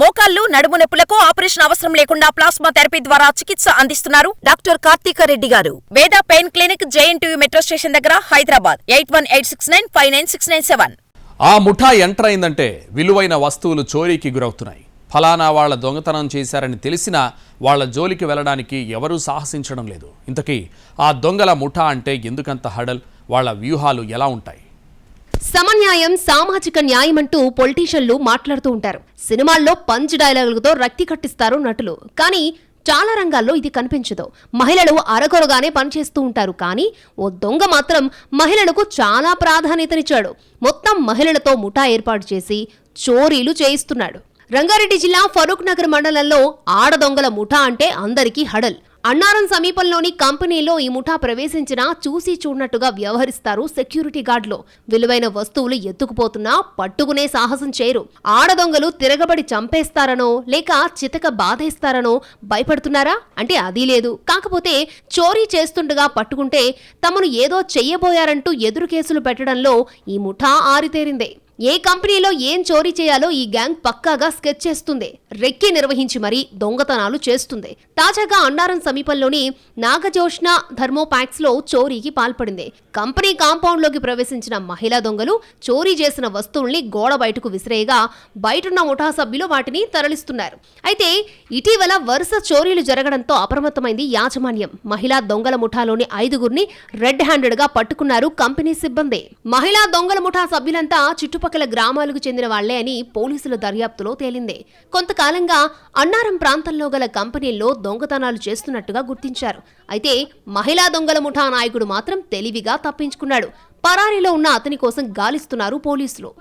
మోకాళ్ళు నడుము నొప్పులకు ఆపరేషన్ అవసరం లేకుండా ప్లాస్మా థెరపీ ద్వారా చికిత్స అందిస్తున్నారు డాక్టర్ కార్తీక రెడ్డి గారు. Veda pain clinic JNTU metro station దగ్గర Hyderabad. Eight one eight six nine five nine six nine seven. ఆ ముఠా ఎంటర్ అయిందంటే విలువైన వస్తువులు చోరీకి గురవుతున్నాయి. ఫలానా వాళ్ళ దొంగతనం చేశారని తెలిసినా వాళ్ళ జోలికి వెళ్ళడానికి ఎవరూ సాహసించడం లేదు. ఇంతకీ ఆ దొంగల ముఠా అంటే ఎందుకంత హడల్? వాళ్ళ వ్యూహాలు ఎలా ఉంటాయి? సమన్యాయం సామాజిక న్యాయం అంటూ పొలిటీషియన్లు మాట్లాడుతూ ఉంటారు. సినిమాల్లో పంచ్ డైలాగులతో రక్తి కట్టిస్తారు నటులు. కానీ చాలా రంగాల్లో ఇది కనిపించదు. మహిళలు అరకొరగానే పనిచేస్తూ ఉంటారు. కానీ ఓ దొంగ మాత్రం మహిళలకు చాలా ప్రాధాన్యతనిచ్చాడు. మొత్తం మహిళలతో ముఠా ఏర్పాటు చేసి చోరీలు చేయిస్తున్నాడు. రంగారెడ్డి జిల్లా ఫరూక్ నగర్ మండలంలో ఆడదొంగల ముఠా అంటే అందరికీ హడల్. అన్నారం సమీపంలోని కంపెనీలో ఈ ముఠా ప్రవేశించినా చూసి చూడనట్టుగా వ్యవహరిస్తారు సెక్యూరిటీ గార్డులో. విలువైన వస్తువులు ఎత్తుకుపోతున్నా పట్టుకునే సాహసం చేయరు. ఆడదొంగలు తిరగబడి చంపేస్తారనో లేక చితక బాధేస్తారనో భయపడుతున్నారా? అంటే అదీ లేదు. కాకపోతే చోరీ చేస్తుండగా పట్టుకుంటే తమను ఏదో చెయ్యబోయారంటూ ఎదురు కేసులు పెట్టడంలో ఈ ముఠా ఆరితేరిందే. ఏ కంపెనీలో ఏం చోరీ చేయాలో ఈ గ్యాంగ్ పక్కాగా స్కెచ్ చేస్తుంది. రెక్కి నిర్వహించి మరీ దొంగతనాలు చేస్తుంది. తాజాగా అన్నారం సమీపంలోని నాగజోష్ణ థర్మోపాక్స్లో చోరీకి పాల్పడింది. కంపెనీ కాంపౌండ్లోకి ప్రవేశించిన మహిళా దొంగలు చోరీ చేసిన వస్తువుల్ని గోడ బయటకు విసిరేయగా బయటున్న ముఠా సభ్యులు వాటిని తరలిస్తున్నారు. అయితే ఇటీవల వరుస చోరీలు జరగడంతో అప్రమత్తమైంది యాజమాన్యం. మహిళా దొంగల ముఠాలోని ఐదుగురిని రెడ్ హ్యాండెడ్గా పట్టుకున్నారు కంపెనీ సిబ్బంది. మహిళా దొంగల ముఠా సభ్యులంతా చుట్టుపక్కల గ్రామాలకు చెందిన వాళ్ళే అని పోలీసుల దర్యాప్తులో తేలింది. కొంతకాలంగా అన్నారం ప్రాంతంలో గల కంపెనీల్లో దొంగతనాలు చేస్తున్నట్టుగా గుర్తించారు. అయితే మహిళా దొంగల ముఠా నాయకుడు మాత్రం తెలివిగా తప్పించుకున్నాడు. పరారీలో ఉన్న అతని కోసం గాలిస్తున్నారు పోలీసులు.